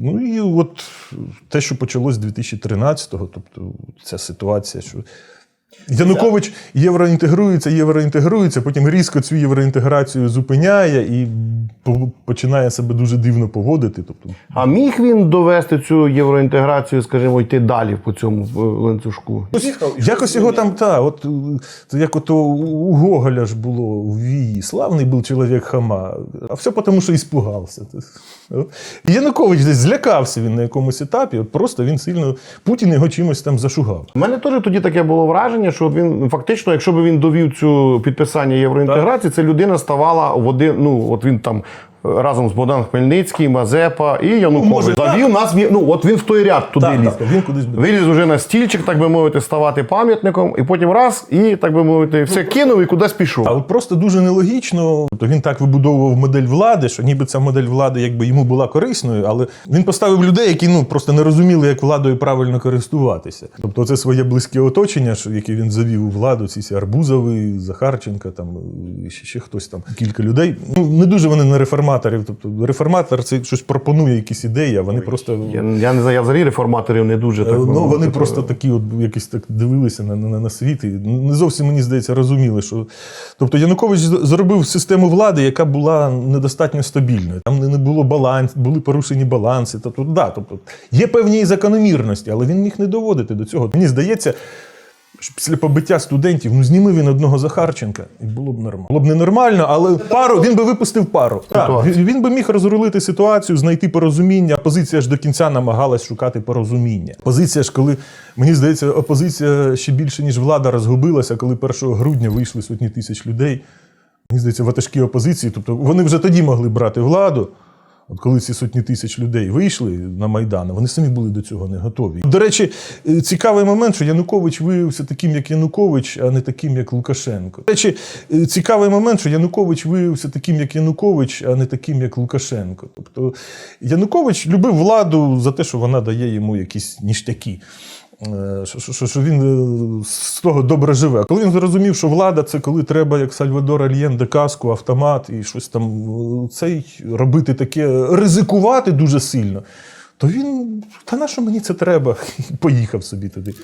Ну і от те, що почалось з 2013-го, тобто ця ситуація, що Янукович євроінтегрується, євроінтегрується, потім різко цю євроінтеграцію зупиняє і починає себе дуже дивно поводити. Тобто, А міг він довести цю євроінтеграцію, скажімо, йти далі по цьому е, ланцюжку? Якось його там, та, от як ото у Гоголя ж було у Вії. Славний був чоловік хама, а все тому, що іспугався. І Янукович десь злякався він на якомусь етапі, от просто він сильно, Путін його чимось там зашугав. У мене теж тоді таке було враження, що він фактично, якщо б він довів цю підписання євроінтеграції, це людина ставала в один. Ну от він там разом з Богданом Хмельницьким, Мазепа і Янукович. Може, так. Завів нас. Ну от він в той ряд туди Так, ліз. так, він кудись буде. Виліз уже на стільчик, так би мовити, ставати пам'ятником, і потім раз, і так би мовити, все кинув і кудись пішов. А просто дуже нелогічно. Тобто він так вибудовував модель влади, що ніби ця модель влади якби йому була корисною, але він поставив людей, які ну просто не розуміли, як владою правильно користуватися. Тобто, це своє близьке оточення, яке він завів у владу, ці всі Арбузови, Захарченка, там і ще, ще хтось там, кілька людей. Ну не дуже вони на реформаторів. Тобто, реформатор це щось пропонує, якісь ідеї, а вони просто. Я, я не знаю, я взагалі реформаторів не дуже так. Ну, вони мовити, просто такі, от якісь так дивилися на, на, на світ і не зовсім мені здається розуміли, що тобто Янукович зробив систему влади, яка була недостатньо стабільною. Там не не було баланс, були порушені баланси. Тобто, да, тобто є певні закономірності, але він міг не доводити до цього. Мені здається. Що Після побиття студентів, ну зніми він одного Захарченка, і було б нормально. Було б не нормально, але пару він би випустив пару. Так, він, він би міг розрулити ситуацію, знайти порозуміння. Опозиція ж до кінця намагалась шукати порозуміння. Позиція ж, коли мені здається, опозиція ще більше ніж влада розгубилася, коли 1 грудня вийшли сотні тисяч людей. Мені здається, ватажки опозиції, тобто вони вже тоді могли брати владу. От коли ці сотні тисяч людей вийшли на Майдан, вони самі були до цього не готові. До речі, е, цікавий момент, що Янукович виявився таким, як Янукович, а не таким, як Лукашенко. До речі, е, цікавий момент, що Янукович виявився таким, як Янукович, а не таким, як Лукашенко. Тобто Янукович любив владу за те, що вона дає йому якісь ніштяки. Е, Що, що, він е, з того добре живе. Коли він зрозумів, що влада це коли треба, як Сальвадор Альєнде, каску, автомат і щось там е, цей робити таке, ризикувати дуже сильно, то він, та на що мені це треба? І поїхав собі туди.